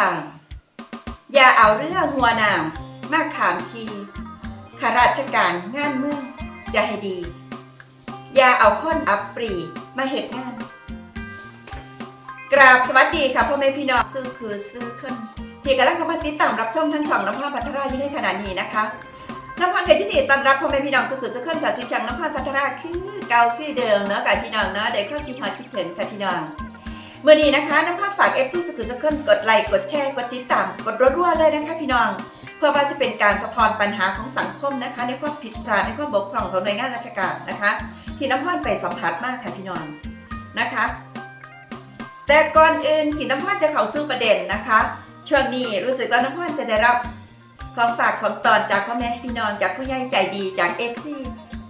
ทีค่ะอย่าเอาเรื่องหัวหนามมากขามทีข้าราชการงานเมืองจะให้ดี อย่าเอาค้นอับปรีมาเหตุงาน กราบสวัสดีค่ะพ่อแม่พี่น้องซื้อคือซื้อขึ้นที่กำลังเข้ามาติดตามรับชมทั้งช่องน้ำพาพัทราอยู่ในขณะนี้นะคะน้ำพันเพชรที่นี่ต้อนรับพ่อแม่พี่น้องสุขุมสุขขึ้นค่ะชิจังน้ำพาพัทราคือเก่าคือเดิมเนาะค่ะพี่น้องเนาะเด็กเข้าคิดมาคิดถึงค่ะพี่น้อง เมื่อนี้นะคะน้ำพันฝากเอฟซีสุขุมสุขขึ้นกดไลค์กดแชร์กดติดตามกดรัวๆเลยนะคะพี่น้อง เพื่อว่าจะเป็นการสะท้อนปัญหาของสังคมนะคะ ในความผิดพลาดในความบกพร่องของหน่วยงานราชการนะคะ ที่น้ำพันไปสัมผัสมากค่ะพี่น้องนะคะ แต่ก่อนอื่นที่น้ำพันจะเข้าสู่ประเด็นนะคะช่วงนี้รู้สึกว่าน้ำพันจะได้รับของฝากของตอนจากพ่อแม่พี่น้องจากผู้ใหญ่ใจดีจากเอฟซี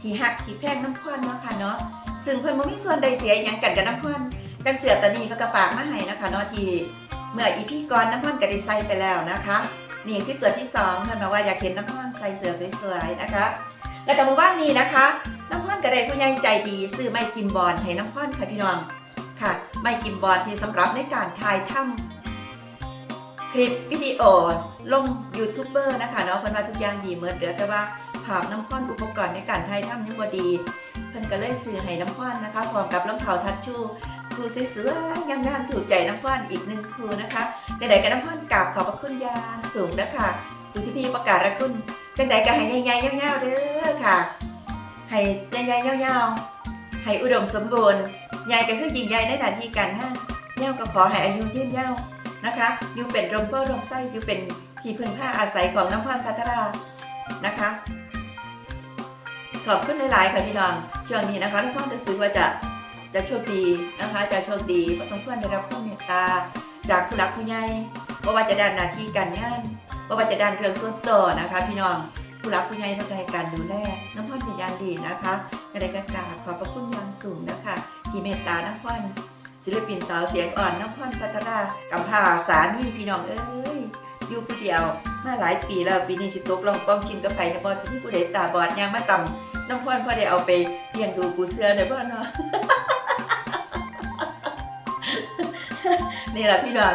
ที่ฮักที่แพงน้ำพันเนาะค่ะเนาะซึ่งเพิ่นบ่มีส่วนใดเสียอหยังกันกับน้ำพัน จังเสือตอนนี้เพิ่นก็ฝากมาให้นะคะนาะที่เมื่ออีพีก่อนน้ำพันก็ได้ใส่ไปแล้วนะคะ นี่คือตัวที่สองเพิ่นบอกว่าอยากเห็นน้ำพันใส่เสือสวยๆนะคะ และกับหมู่บ้านนี้นะคะน้ำพันก็ไดผู้ใหญ่ใจดีซื้อไม้กิมบอลให้น้ำพันค่ะพี่น้องค่ะไม่กิมบอลที่สำหรับในการถ่ายทำคลิปวิดีโอลงยูทูบเบอร์นะคะเนาะเพิ่นว่าทุกอย่างดีเหมือนเดิมแต่ว่าภาพน้ำพ่อนอุปกรณ์ในการถ่ายทำยังบ่ดีเพิ่นก็เลยซื้อให้น้ำพ่อนนะคะพร้อมกับรองเท้าทัชชู ครูสวยๆงามๆถูกใจน้ำพ่อนอีกหนึ่งครูนะคะจังใดกับน้ำพ่อนกราบขอบพระคุณยางสูงนะคะดูที่พี่ประกาศระคุณจังใดก็ให้ใหญ่ๆยาวๆเด้อค่ะให้ใหญ่ๆยาวๆให้อุดมสมบูรณ์ยายก็คือยิงยายในหน้าที่การงานเย้าก็ขอให้อายุยืนเยาวนะคะอยู่เป็นร่มโพร่มไส้อยู่เป็นที่พึ่งผ้าอาศัยของน้ำพันพัทรานะคะขอบคุณหลายๆค่ะที่ลองช่วงนี้นะคะน้ำพันรู้สึกว่าจะ จะโชคดีนะคะจะโชคดีประสมควรได้รับความเมตตา จากผู้หลักผู้ใหญ่ว่าว่าจะด้านหน้าที่การงานว่าว่าจะด้านเรื่องส่วนตัวนะคะ พี่น้องผู้หลักผู้ใหญ่เพื่อให้การดูแลน้ำพันเป็นอย่างดีนะคะกระไดกระกาขอบพระคุณอย่างสูงนะคะที่เมตตาน้ำพ่อนศิลปินสาวเสียงอ่อนน้ำพ่อนพัทรากำพร้าสามีพี่น้องเอ้ยอยู่ผู้เดียวมาหลายปีแล้วปีนี้สิตกลองป้องชินกับไผ่นะบอที่ผู้ใดตาบอดยางมาต่ำน้ำพ่อนพอได้เอาไปเลี้ยงดูกูเสื้อเลยพ่อเนาะ นี่แหละพี่น้อง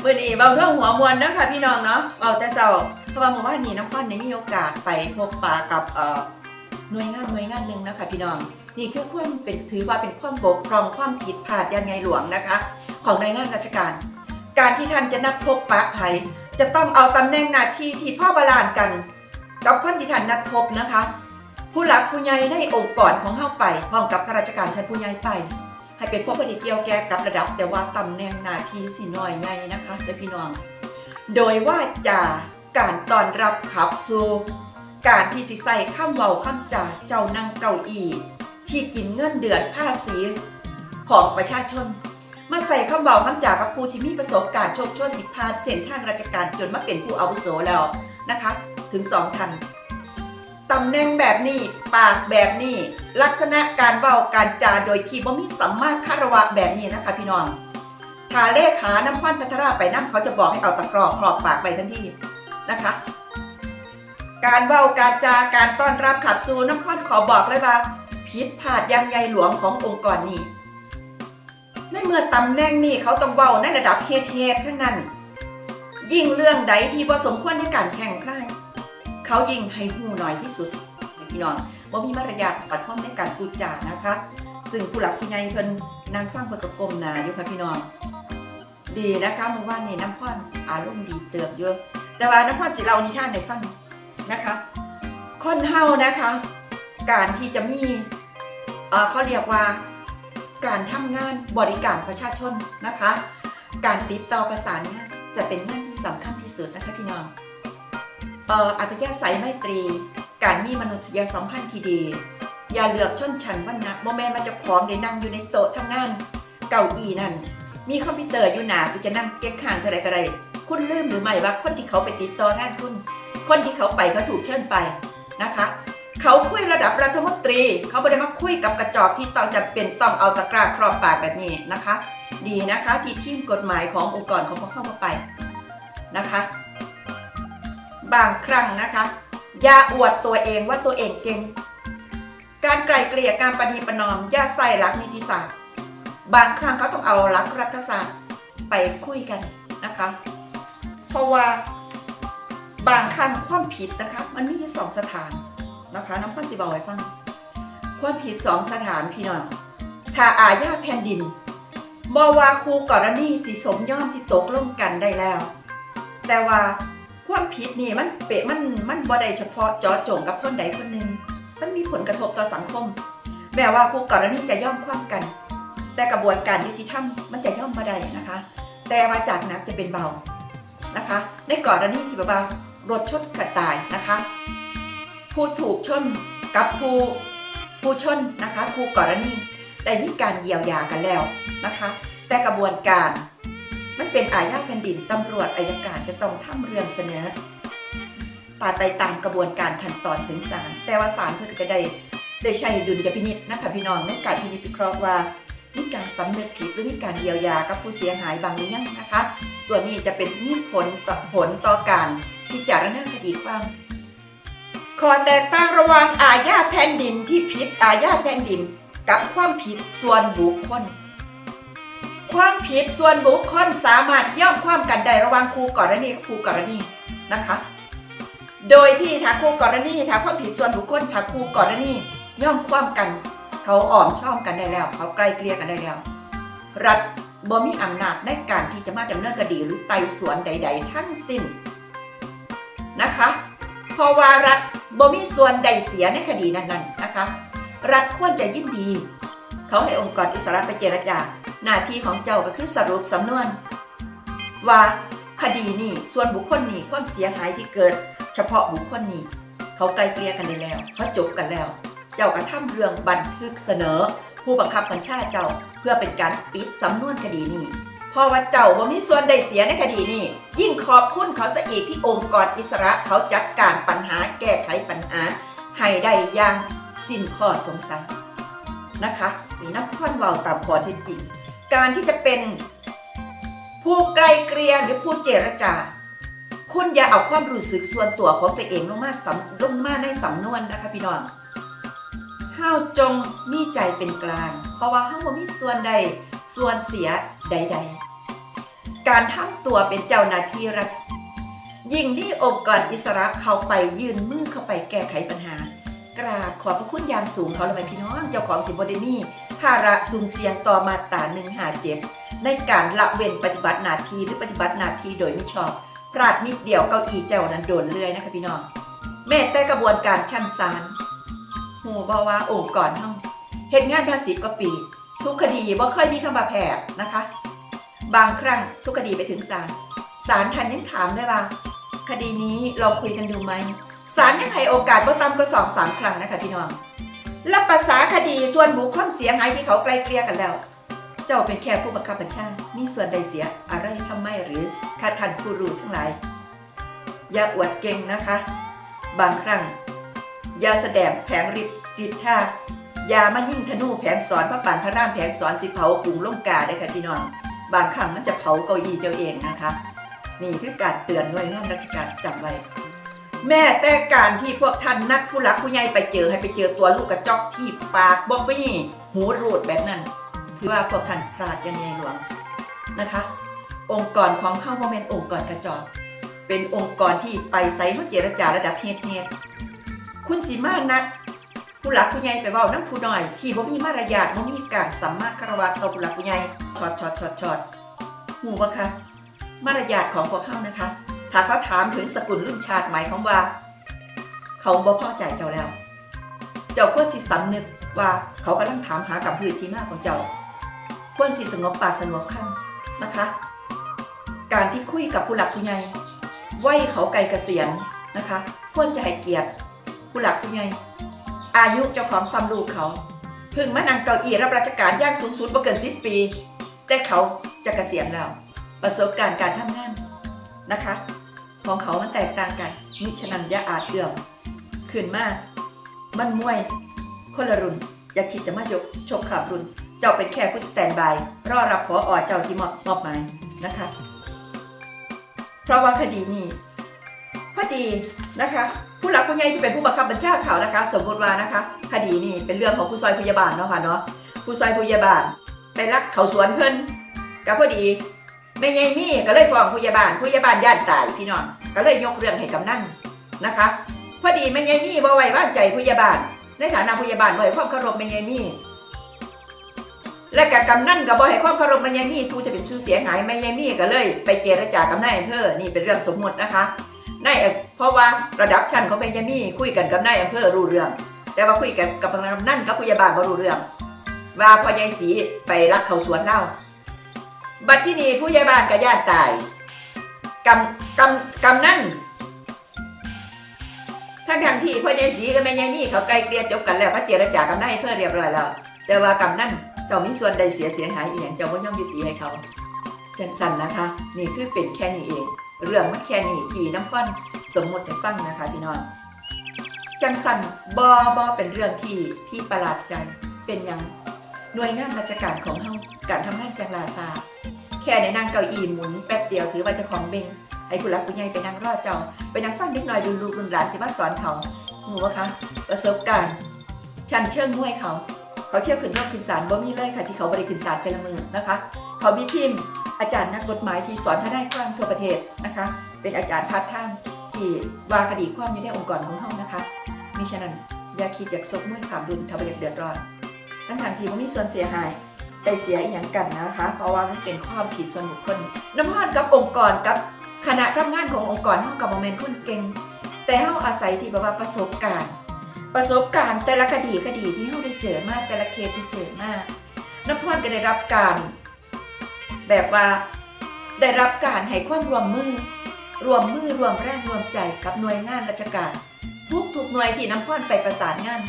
เมื่อนี้เบาเท่าหัวมวนนะคะพี่น้องเนาะเบาแต่เศร้าเพราะว่าเมื่อวานนี้น้ำพ่อนได้มีโอกาสไปพบปะกับเอ่อหน่วยงานหน่วยงานหนึ่งนะคะพี่น้องนี่คือความเป็นถือว่าเป็นความบกพร่องความผิดพลาดยังไงหลวงนะคะ ของหน่วยงานราชการ การที่ท่านจะนัดพบปะภัยจะต้องเอาตำแหน่งหน้าที่ที่พ่อบาลานกัน กับคนที่ท่านนัดพบนะคะ ผู้หลักผู้ใหญ่ในองค์กรของเข้าไปพร้อมกับข้าราชการชั้นผู้ใหญ่ไป ให้เป็นพวกปฏิเกี่ยวแก่กับระดับ แต่ว่าตำแหน่งหน้าที่สิน้อยใหญ่นะคะเด้อพี่น้อง โดยว่าจาการตอนรับขับสู่การที่จะใส่ข้ามเวาข้ามจ่าเจ้านั่งเก้าอี้ที่กินเงินเดือนภาษีของประชาชน มาใส่ข้าวเบาคำจากับผู้ที่มีประสบการณ์โชคโชนผิดพลาดเส้นทางราชการจนมาเป็นผู้อาวุโสแล้วนะคะ ถึงสองท่าน ตำแหน่งแบบนี้ ปากแบบนี้ ลักษณะการเบาการจาโดยที่บ่มีสัมมาคารวะแบบนี้นะคะพี่น้องถ้าเลขาน้ำควันพัทราไปน้ำเขาจะบอกให้เอาตะกรอครอบปากไปทันทีนะคะ การเว้าการจาการต้อนรับขับสู่น้ำควันขอบอกเลยว่าผิดพลาดยังใหญ่หลวงขององค์กรนี้ในเมื่อตำแหน่งนี้เขาต้องเว้าในระดับเฮดเฮดทั้งนั้น ยิ่งเรื่องใดที่บ่สมควรในการแข่งขัน เขายิ่งให้หูหน่อยที่สุดพี่น้องว่ามีมารยาทสัตย์ข้อมในการพูดจานะคะ ซึ่งผู้หลักผู้ใหญ่เพิ่นนางฟังเพิ่นก็กลมนาอยู่ค่ะพี่น้อง ดีนะคะเมื่อวานนี้น้ำพ่อนอารมณ์ดีเติบเยอะ แต่ว่าน้ำพ่อนสิเรานิทานในฟังนะคะคนเฮานะคะ การที่จะมีเออเขาเรียกว่าการทำงานบริการประชาชนนะคะ การติดต่อประสานงานจะเป็นงานที่สำคัญที่สุดนะคะพี่น้อง อ่ออัตยาศัยไมตรี การมีมนุษยสัมพันธ์ที่ดี อย่าเลือกชนชั้นวรรณะโมแมนมาจะพร้อมได้นั่งอยู่ในโต๊ะทำงาน เก้าอี้นั่น มีคอมพิวเตอร์อยู่หนาคุณจะนั่งเก๊กข้างเท่าไรก็ได้คุณลืมหรือไม่ว่าคนที่เขาไปติดต่องานคุณ คนที่เขาไปเขาถูกเชิญไปนะคะ เขาคุยระดับรัฐมนตรี เขาไม่ได้มาคุยกับกระจอกที่ต้องจะเป็นต้องเอาตะกร้าครอบปากแบบนี้นะคะ ดีนะคะที่ทีมกฎหมายขององค์กรของพวกเข้ามาไปนะคะ บางครั้งนะคะ อย่าอวดตัวเองว่าตัวเองเก่ง การไกลเกลี่ยการประนีประนอม อย่าใส่หลักนิติศาสตร์ บางครั้งเขาต้องเอาหลักรัฐศาสตร์ไปคุยกันนะคะ เพราะว่าบางครั้งความผิดนะคะ มันมีอยู่สองสถานนะคะน้ำพันจิบอกไว้ฟัง ความผิดสองสถานพี่น้องถ้าอาญาแผ่นดินบอว่าครูกรณีสิสมย่อมสิตกลงกันได้แล้ว แต่ว่า ความผิดนี่มันเปะมันมันบ่ได้เฉพาะเจาะจงกับคนใดคนหนึ่งมันมีผลกระทบต่อสังคมแม้ว่าครูกรณีจะย่อมความกัน แต่กระบวนการยุติธรรมมันจะย่อมมาได้นะคะ แต่มาจากหนักจะเป็นเบานะคะ ในกรณีที่แบบว่ารถชนกระตายนะคะ ผู้ถูกชนกับผู้ผู้ชนนะคะผู้กรณีได้มีการเยียวยากันแล้วนะคะ แต่กระบวนการ มันเป็นอาญาแผ่นดินตำรวจอายการจะต้องทำเรื่องเสนอตาไปตามกระบวนการขั้นตอนถึงศาลแต่ว่าศาลเพื่อก็ได้ได้ใช้ดุลยพินิจนะคะพี่น้องในการพินิจพิเคราะห์ว่ามีการสำนึกผิดหรือมีการเยียวยากับผู้เสียหายบางหรือยังนะคะ ตัวนี้จะเป็นมีผลต่อผลต่อการพิจารณาคดีความขอแตกต่างระหว่างอาญาแผ่นดินที่ผิดอาญาแผ่นดิน กับความผิดส่วนบุคคล ความผิดส่วนบุคคลสามารถย่อมความกันได้ระหว่างครูกรณีครูกรณีนะคะ โดยที่ถ้าครูกรณีถ้าความผิดส่วนบุคคลถ้าครูกรณีย่อมความกัน เขาอ่อมช่อมกันได้แล้ว เขาใกลเกลี่ยกันได้แล้ว รัฐบ่มีอำนาจในการที่จะมาดำเนินคดีหรือไต่สวนใด ๆ ทั้งสิ้นนะคะเพราะว่ารัฐบ่มีส่วนใดเสียในคดีนั้นๆนะคะ รัฐควรจะยินดี เขาให้องค์กรอิสระไปเจรจา หน้าที่ของเจ้าก็คือสรุปสำนวน ว่าคดีนี้ส่วนบุคคลนี้ความเสียหายที่เกิด เฉพาะบุคคลนี้เขาไกลเกลี่ยกันได้แล้วเขาจบกันแล้ว เจ้ากระทำเรื่องบันทึกเสนอ ผู้บังคับบัญชาเจ้าเพื่อเป็นการปิดสำนวนคดีนี้พราะว่าเจ้าบ่มีส่วนได้เสียในคดีนี้ยิ่งขอบคุณเขาซะอีกที่องค์กรอิสระเขาจัดการปัญหาแก้ไขปัญหา ให้ได้อย่างสิ้นข้อสงสัยนะคะนี่นักพอนเว้าตามข้อเท็จจริง การที่จะเป็นผู้ไกลเกลียหรือผู้เจรจา คุณอย่าเอาความรู้สึกส่วนตัวของตัวเองลงมาสำลงมาในสำนวนนะคะพี่น้องเฮาจงมีใจเป็นกลาง เพราะว่าเฮาบ่มีส่วนใดส่วนเสียใด ๆ การทำตัวเป็นเจ้าหน้าที่รัฐยิ่งที่องค์กรอิสระเข้าไปยืนมือเข้าไปแก้ไขปัญหา ราบขอบพระคุณอย่างสูงเขาเลยพี่น้อง เจ้าของสิบได้มีภาระสุ่มเสี่ยงต่อมาตรา157ในการละเว้นปฏิบัติหน้าที่หรือปฏิบัติหน้าที่โดยมิชอบพลาดนิดเดียวเก้าอี้เจ้านั้นโดนเลื่อยนะคะพี่น้อง แม้แต่กระบวนการชั้นศาลหูบอว่าองค์กรเฮาเฮ็ดงานมาสิบกว่าปี ทุกคดีบ่เคยมีคำว่าแพ้นะคะ บางครั้งทุกคดีไปถึงศาลศาลทันยังถามได้ว่า คดีนี้เราคุยกันดูไหม ศาลยังให้โอกาสบ่ต่ำกว่าสองสามครั้งนะคะพี่น้องและภาษาคดีส่วนบุคคลเสียหายที่เขาไกลเกลี่ยกันแล้ว เจ้าเป็นแค่ผู้บังคับบัญชา มีส่วนใดเสียอะไรทำไม่หรือข้าท่านผู้รู้ทั้งหลาย อย่าอวดเก่งนะคะ บางครั้ง อย่าแสดงแผงฤทธิ์ฤทธาอย่ามายิ่งธนูแผนสอนพระปานพระรามแผนสอนสิเผากรุงล่มกาได้ค่ะพี่น้อง บางครั้งมันจะเผาเก้าอี้เจ้าเองนะคะ นี่คือการเตือนหน่วยงานราชการจำไว้ แม่แต่การที่พวกท่านนัดผู้หลักผู้ใหญ่ไปเจอให้ไปเจอตัวลูกกระจอกที่ปากบอกไม่หูรูดแบบนั้นถือว่าพวกท่านพลาดอยังไงหลวงนะคะ องค์กรของเข้าโมเมนต์องค์กรกระจอกเป็นองค์กรที่ไปไซเขาเจรจาระดับเฮดเฮดคุณสีมานัดผู้หลักผู้ใหญ่ไปว้าน้ำผู้น้อย ที่บ่มีมารยาทบ่มีการสัมมาคารวะต่อผู้หลักผู้ใหญ่ช็อตช็อตช็อตช็อตหูบ่คะมารยาทของพวกเขานะคะ ถ้าเขาถามถึงสกุลรุ่นชาติหมายความว่า เขาบ่พอใจเจ้าแล้ว เจ้าควรสิสำนึกว่าเขากำลังถามหากับพืชที่มากของเจ้าควรสิสงบปากสงบคำนะคะ การที่คุยกับผู้หลักผู้ใหญ่ไหวเขาไกลเกษียณนะคะ ควรจะให้เกียรติผู้หลักผู้ใหญ่อายุเจ้าของซ้ำลูกเขาเพิ่งมานั่งเก้าอี้รับราชการย่างสูงสุดบ่เกินสิบปี แต่เขาจะเกษียณแล้ว ประสบการณ์การทำงานนะคะ ของเขามันแตกต่างกัน มิฉะนั้นอย่าอาจเอื่อมขึ้นมามันมวย คนละรุ่น อย่าคิดจะมาจกชกขาบรุ่น เจ้าเป็นแค่ผู้สแตนบาย รอรับพออเจ้าที่มอบมอบหมายนะคะ เพราะว่าคดีนี้พอดีนะคะ ผู้หลักผู้ใหญ่ที่เป็นผู้บังคับบัญชาเขานะคะ สมมติว่านะคะ คดีนี้เป็นเรื่องของผู้ซอยพยาบาลเนาะค่ะเนาะผู้ซอยพยาบาลไปรักเขาสวนเพิ่นกับพอดี แม่ยายมี่ก็เลยฟ้องผู้ใหญ่บ้านผู้ใหญ่บ้านญาติตายพี่น้องก็เลยยกเรื่องให้กำนันนะคะ พอดีแม่ยายมี่บ่ไว้วางใจผู้ใหญ่บ้านในฐานะผู้ใหญ่บ้านบ่ให้ความเคารพแม่ยายมี่และกับกำนันก็บ่ให้ความเคารพแม่ยายมี่ผู้จะเป็นชื่อเสียหายแม่ยายมี่ก็เลย ไปเจรจากับนายอำเภอนี่เป็นเรื่องสมมตินะคะนายเพราะว่าระดับชั้นของแม่ยายมี่คุยกันกับนายอำเภอรู้เรื่อง แต่ว่าคุยกันกับกำนันกับผู้ใหญ่บ้านบ่รู้เรื่องว่าพ่อยายสีไปรักเขาสวนเล่า บัดที่นี่ผู้ใหญ่บ้านกับญาติตายกำกำกำนั่นทั้งทางที่พ่อยายสีกับแม่ยายนี่เขาไกลเกลี่ยจบกันแล้วเขาเจรจากันได้เพื่อเรียบร้อยแล้ว แต่ว่ากำนั่นเจ้ามีส่วนใดเสียเสียหายอีหยังเจ้าก็ย่อมยุติให้เขาจังสันนะคะ นี่คือเป็นแค่นี้เอง เรื่องมันแค่นี้ที่น้ำพ้นสมมติให้ฟังนะคะพี่น้องจังสันบอบอเป็นเรื่องที่ที่ประหลาดใจเป็นอย่างหน่วยงานราชการของเฮา การทำงานจังลาซาแค่ในนั่งเก้าอี้หมุนแป๊บเดียวถือว่าจะของเบงให้ผู้หลักผู้ใหญ่ไปนั่งรอเจ้าไปนั่งฟังนิดหน่อยดูลูกรุ่นหลานที่มาสอนเขาหูวะคะประสบการณ์ชันเชิงห้วยเขา เขาเที่ยวขึ้นนอกขึ้นศาลบ่มีเลยค่ะที่เขาบริขึ้นศาลแต่ละมือนะคะ เขามีทีมอาจารย์นักกฎหมายที่สอนทนายความทั่วประเทศนะคะ เป็นอาจารย์พาร์ทไทม์ที่ว่าคดีความอยู่ในองค์กรของเฮานะคะมิฉะนั้นอย่าคิดอยากซกมือขามดุนทำให้เดือดร้อนทั้งทางที่มันมีส่วนเสียหาย ได้เสียอีกอย่างกันนะคะ เพราะว่ามันเป็นความผิดส่วนบุคคลน้ำมันกับองค์กรกับคณะทำงานขององค์กรเท่ากับโมเมนต์คนเก่ง แต่เฮาอาศัยที่แบบว่าประสบการณ์ ประสบการณ์แต่ละคดีคดีที่เฮาได้เจอมาแต่ละเคสที่เจอมาน้ำพรก็ได้รับการ แบบว่าได้รับการให้ความร่วมมือรวมมือรวมแรงรวมใจกับหน่วยงานราชการ ทุกทุกหน่วยที่น้ำพรไปประสานงาน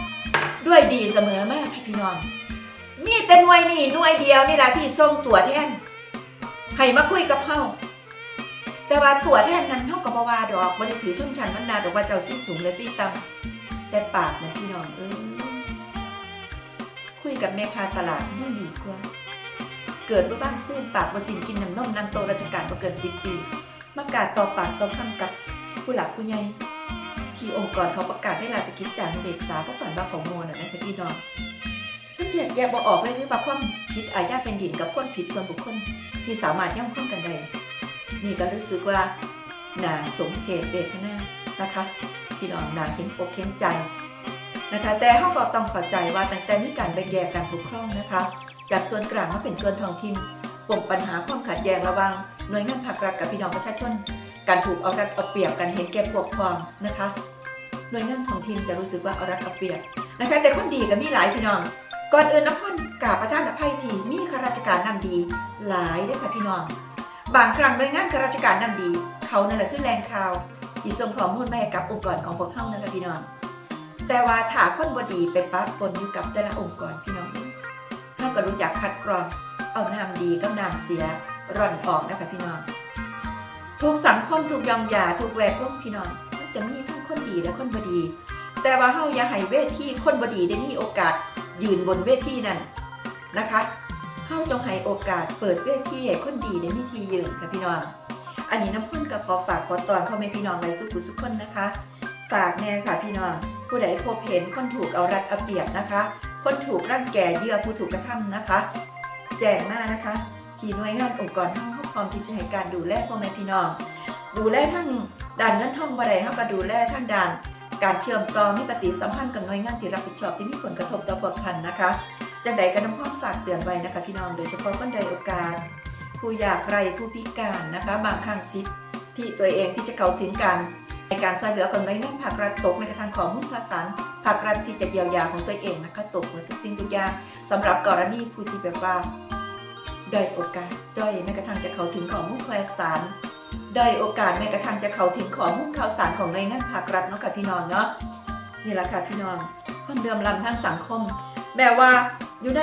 ด้วยดีเสมอมากค่พี่น้อง มีแต่หน่วยนี่หน่วยเดียวนี่แหละที่ส่งตัวแทนให้มาคุยกับเฮาแต่ว่าตัวแทนนั้นเฮาก็บ่ว่าดอกบ่ได้ถือชนชั้นมันนาดอกว่าเจ้าซี่สูงและซี่ต่ำแต่ปากนะพี่น้องเอ้ยคุยกับแม่ค้าตลาดมันดีกว่า เกิดบ่บ้านซื่นปากบ่สินกินน้ำนมนางโตราชการบ่เกิน10ปีมากาดต่อปากต่อคำกับผู้หลักผู้ใหญ่ที่องค์กรเขาประกาศให้ราชกิจจานุเบกษาเพราะก่อนว่าของโมน่ะนะคะพี่น้อง เพื่อนแยกแยกบ่ออกเลยหรือว่าความผิดอาญาเป็นดินกับความผิดส่วนบุคคลที่สามารถย่อมพ้องกันได้นี่ก็รู้สึกว่าน่าสมเหตุเวทนานะคะพี่น้องน่าเห็นอกเห็นใจนะคะ แต่เขาก็ต้องข้าใจว่าตั้งแต่มีการแบ่งแยกการปกครองนะคะ จากส่วนกลางมาเป็นส่วนท้องถิ่นปมปัญหาความขัดแย้งระหว่างหน่วยงานภาครัฐกับพี่น้องประชาชน การถูกเอารัดเอาเปรียบกันเห็นแก่พวกพ้องนะคะ หน่วยงานท้องถิ่นจะรู้สึกว่าเอารัดเอาเปรียบนะคะ แต่คนดีก็มีหลายพี่น้อง ก่อนอื่นนพรกาประทานอภัยที่มีข้าราชการนำดี หลายเด้ค่ะพี่น้อง บางครั้งหน่วยงานข้าราชการนำดี เขานั่นแหละคือแรงข่าวที่ส่งข้อมูลมาให้กับองค์กรของพวกเขานั่นแหละพี่น้อง แต่ว่าถ้าคนบดีไปปะปนอยู่กับแต่ละองค์กรพี่น้องเขาก็รู้จักคัดกรองเอาน้ำดีกับน้ำเสียร่อนออกนะคะพี่น้องทุกสังคมทุกยอมยาทุกแวดวงพี่น้องจะมีทั้งคนดีและคนบดี แต่ว่าเฮาอย่าให้เวทีคนบดีได้มีโอกาส ยืนบนเวทีนั้นนะคะเฮาจงให้โอกาสเปิดเวทีให้คนดีได้มีที่ยืนค่ะพี่น้อง อันนี้น้ำพ่นกับขอฝากขอตอนพ่อแม่พี่น้องไว้สุขุสุขคนนะคะ ฝากแน่ค่ะพี่น้อง ผู้ใดพบเห็นคนถูกเอารัดเอาเปรียบนะคะ คนถูกร่างแก่เยื่อผู้ถูกกระทำนะคะ แจ้งมานะคะที่หน่วยงานองค์กรทั้งขาพร้อมที่จะให้การดูแลพ่อแม่พี่น้อง ดูแลทั้งด้านเงินทองบ่ได้เฮาก็ดูแลทั้งด้าน การเชื่อมต่อมีปฏิสัมพันธ์กับหน่วยงานที่รับผิดชอบที่มีผลกระทบต่อพวกท่านนะคะจังใดก็น้ำความฝากเตือนไว้นะคะพี่น้องโดยเฉพาะคนใดโอกาส ผู้อยากไรผู้พิการนะคะบางครั้งสิทธิ์ที่ตัวเองที่จะเข้าถึงการในการช่วยเหลือคนไว้นั่นภาครัฐตกในกระทั่งของมุ่งภาษาภาครัฐที่จะเยียวยาของตัวเองนะคะตกหมดทุกสิ่งทุกอย่างสำหรับกรณีผู้ที่แบบว่าด้อยโอกาสด้อยแม้กระทั่งจะเข้าถึงของมุ่งภาษา ได้โอกาสแม้กระทั่งจะเข้าถึงข้อมูลข่าวสารของหน่วยงานภาครัฐเนาะค่ะพี่น้องเนาะนี่แหละค่ะพี่น้องความเดิมลำทางสังคมแม้ว่าอยู่ใน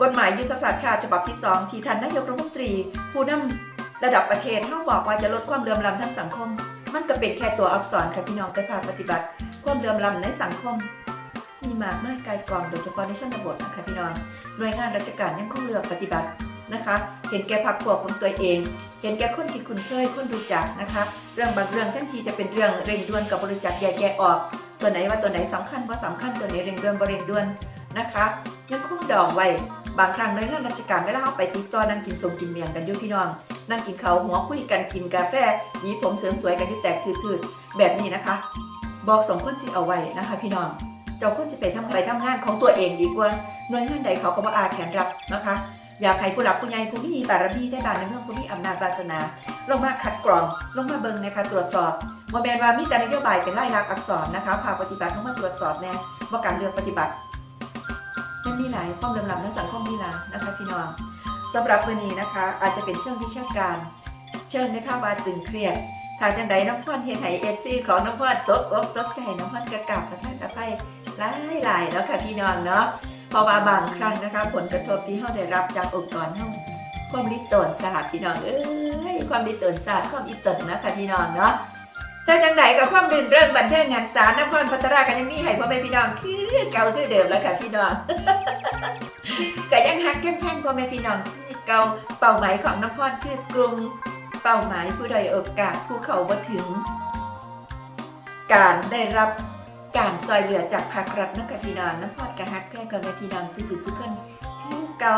กฎหมายยุทธศาสตร์ชาติฉบับที่ 2 ที่ท่านนายกรัฐมนตรี ผู้นำระดับประเทศเขาบอกว่าจะลดความเดิมลำทางสังคม มันก็เป็นแค่ตัวอักษรค่ะพี่น้องแต่ภาคปฏิบัติ ความเดิมลำในสังคม มีมากมายไกลกองโดยเฉพาะในชนบทนะคะพี่น้องหน่วยงานราชการยังคงเลือกปฏิบัติ นะคะ เห็นแก่พักพวกของตัวเอง เห็นแก่คนที่คุณเคยคนรู้จักนะคะ เรื่องบางเรื่องทั้งทีจะเป็นเรื่องเร่งด่วนกับบริจาคแยกแยะออก ตัวไหนว่าตัวไหนสำคัญว่าสำคัญตัวไหนเร่งด่วนบริเร่งด่วนนะคะยังคงดองไว้บางครั้งในงานราชการเวลาเราไปติดต่อนั่งกินสมกินเมียงกันอยู่พี่น้อง นั่งกินเขาหัวคุยกันกินกาแฟหยีผมเสริมสวยกันอยู่แตกทืดๆแบบนี้นะคะ บอกสองคนที่เอาไว้นะคะ พี่น้องเจ้าคนจะไปทำไปทำงานของตัวเองดีกว่าหน่วยงานใดเขาก็ว่าอาแขนรับนะคะ อยากให้ผู้หลักผู้ใหญ่ผู้มีบารมีได้บานในเรื่องผู้มีอำนาจวาสนา ลงมาคัดกรองลงมาเบิ่งนะคะตรวจสอบว่าแมนว่ามีแต่นโยบายเป็นไล่ลักษณ์อักษรนะคะภาคปฏิบัติลงมาตรวจสอบแน่ว่าการเลือกปฏิบัติมันมีหลายความลำลำในสังคมมีหลายนะคะพี่น้องสำหรับวันนี้นะคะ อาจจะเป็นเชิงวิชาการ เชิญนะคะว่าตึงเครียดทางจังใดน้องพรเฮ็ดให้เอฟซีของน้องพรตกอกตกใจน้องพรกระกับกระทั่งกระไฟหลายหลายแล้วค่ะพี่น้องเนาะ เพราะว่าบางครั้งนะคะผลกระทบที่เราได้รับจากองค์กรเฮาความลิตรศาสตร์พี่น้องเอ้ยความลิตรศาสตร์ความอิตรนะคะพี่น้องเนาะแต่จังไหนกับความรื่นเริงบันเทิงงานสารนครพัฒนากันยังมีให้พ่อแม่พี่น้องคือเก่าคือเดิมแล้วค่ะพี่น้องก็ยังฮักยังแพงพ่อแม่พี่น้องคือเก่าเป้าหมายของนครคือกรุงเป้าหมายผู้ใดโอกาสผู้เขาบ่ถึง การได้รับ การซอยเหลือจากภาครัฐนักพี่น้องน้ำพอดกะฮักแก้กับแม่พี่น้องซื้อคือซื้อกันคือเก่า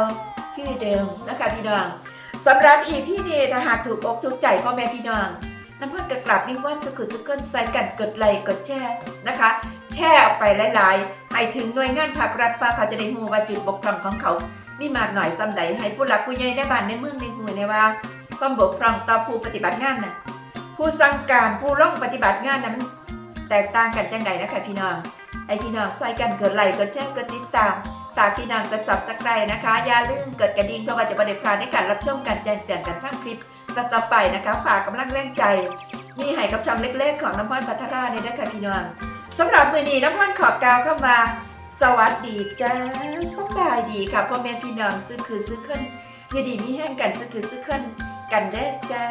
คือเดิมนะคะพี่น้องสำหรับอีพี่นี้ถ้าหากถูกอกถูกใจพ่อแม่พี่น้องน้ำพันกระกลับยิ่งว่านสกุลสกุลใส่กันกดไลค์กดแชร์นะคะ แชร์ออกไปหลายๆให้ถึงหน่วยงานภาครัฐว่าเขาจะได้หูว่าจุดบกพร่องของเขามีมากหน่อยซ้ำใดให้ผู้หลักผู้ใหญ่ในบ้านในเมืองในหูในว่าความบกพร่องต่อผู้ปฏิบัติงานน่ะผู้สั่งการผู้ร่องปฏิบัติงานนะมัน แตกต่างกันจังใดนะคะพี่น้องไอพี่น้องใส่กันเกิดไลค์กดแชร์กดติดตามฝากพี่น้องกดซับสไครต์นะคะ อย่าลืมกดกระดิ่งเพื่อว่าจะประเด็นพลาดในการรับชมการแจ้งเตือนกันทั้งคลิปต่อไปนะคะ ฝากกำลังแรงใจมีให้กับชมเล็กๆ ของน้ำพรพัทราในนะคะพี่น้องสำหรับมือนี้น้ำพรขอบกาวเข้ามา สวัสดีจ้าสบายดีค่ะพ่อแม่พี่น้องซื้อคือซื้อขึ้นอยู่ดีมีแห้งกันซื้อคือซื้อขึ้นกันเด้อจ้า